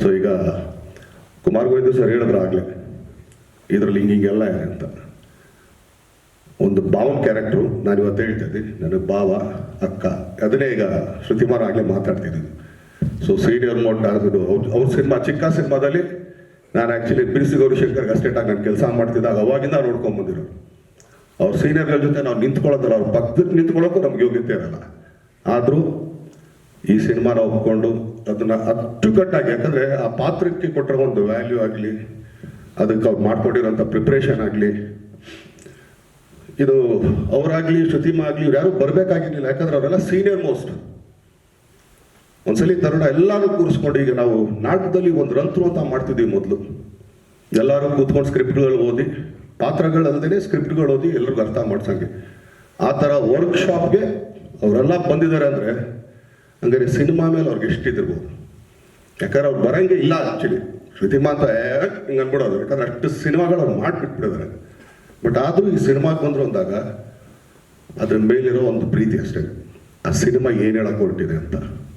So ಈಗ Kumar Govinda sir ಹೇಳಿದ್ರು ಆಗಲೇ, ಇದರಲ್ಲಿ ಹಿಂಗೆ ಹಿಂಗೆಲ್ಲ ಇದೆ ಅಂತ. ಒಂದು ಭಾವನ ಕ್ಯಾರೆಕ್ಟ್ರು, ನಾನು ಇವತ್ತು ಹೇಳ್ತಾ ಇದ್ದೀನಿ ನನಗೆ ಭಾವ, ಅಕ್ಕ, ಅದನ್ನೇ ಈಗ ಶ್ರುತಿಮಾರ್ ಆಗಲೇ ಮಾತಾಡ್ತಿದ್ದೀನಿ ಸೊ ಸೀನಿಯರ್ ಮೋಟ್ ಆಗಿದ್ದು ಅವ್ರ ಸಿನಿಮಾ, ಚಿಕ್ಕ ಸಿನಿಮಾದಲ್ಲಿ ನಾನು ಆ್ಯಕ್ಚುಲಿ ಬಿರ್ಸಿ ಗೌರಿಶಂಕರ್ಗೆ ಅಸ್ಟೇಟಾಗಿ ನಾನು ಕೆಲಸ ಮಾಡ್ತಿದ್ದಾಗ ಅವಾಗಿಂದ ನೋಡ್ಕೊಂಡ್ ಬಂದಿರೋರು. ಅವ್ರ ಸೀನಿಯರ್ಗಳ ಜೊತೆ ನಾವು ನಿಂತ್ಕೊಳ್ಳೋದಲ್ಲ, ಅವ್ರ ಪಕ್ಕಕ್ಕೆ ನಿಂತ್ಕೊಳ್ಳೋಕ್ಕೂ ನಮ್ಗೆ ಯೋಗ್ಯತೆ ಇರಲ್ಲ. ಆದರೂ ಈ ಸಿನಿಮಾನ ಒಪ್ಕೊಂಡು ಅದನ್ನ ಅಚ್ಚುಕಟ್ಟಾಗಿ, ಯಾಕಂದ್ರೆ ಆ ಪಾತ್ರಕ್ಕೆ ಕೊಟ್ಟಿರೋ ಒಂದು ವ್ಯಾಲ್ಯೂ ಆಗಲಿ, ಅದಕ್ಕೆ ಅವ್ರು ಮಾಡ್ಕೊಂಡಿರೋಂಥ ಪ್ರಿಪ್ರೇಷನ್ ಆಗಲಿ, ಇದು ಅವರಾಗ್ಲಿ, ಶ್ರುತಿಮಾ ಆಗಲಿ, ಇವ್ರು ಯಾರು ಬರ್ಬೇಕಾಗಿರ್ಲಿಲ್ಲ. ಯಾಕಂದ್ರೆ ಅವರೆಲ್ಲ ಸೀನಿಯರ್ ಮೋಸ್ಟ್ ಒಂದ್ಸಲಿ ತರುಣ ಎಲ್ಲಾರು ಕೂರಿಸ್ಕೊಂಡು, ಈಗ ನಾವು ನಾಟಕದಲ್ಲಿ ಒಂದು ರಂತ್ರು ಅಂತ ಮಾಡ್ತಿದ್ದೀವಿ ಮೊದಲು. ಎಲ್ಲರೂ ಕೂತ್ಕೊಂಡು ಸ್ಕ್ರಿಪ್ಟ್ಗಳು ಓದಿ ಪಾತ್ರಗಳಲ್ಲದೇ ಸ್ಕ್ರಿಪ್ಟ್ಗಳು ಓದಿ ಎಲ್ರಿಗೂ ಅರ್ಥ ಮಾಡ್ಸಂಗೆ. ಆ ಥರ ವರ್ಕ್ಶಾಪ್ಗೆ ಅವರೆಲ್ಲ ಬಂದಿದ್ದಾರೆ ಅಂದರೆ ಹಂಗಾರೆ ಸಿನಿಮಾ ಮೇಲೆ ಅವ್ರಿಗೆ ಎಷ್ಟಿದಿರ್ಬೋದು ಯಾಕಂದ್ರೆ ಅವ್ರು ಬರಂಗೆ ಇಲ್ಲ ಆ್ಯಕ್ಚುಲಿ ಶ್ರುತಿಮಾ ಅಂತ ಹಿಂಗೆ ಅನ್ಬಿಡೋದು? ಯಾಕಂದ್ರೆ ಅಷ್ಟು ಸಿನಿಮಾಗಳು ಅವ್ರು ಮಾಡಿಬಿಟ್ಬಿಟ್ಟಿದ್ದಾರೆ. ಬಟ್ ಆದರೂ ಈ ಸಿನಿಮಾಗೆ ಬಂದರು ಅಂದಾಗ ಅದ್ರ ಮೇಲಿರೋ ಒಂದು ಪ್ರೀತಿ ಅಷ್ಟೇ. ಆ ಸಿನಿಮಾ ಏನು ಹೇಳಕ್ಕೆ ಹೊರಟಿದೆ ಅಂತ.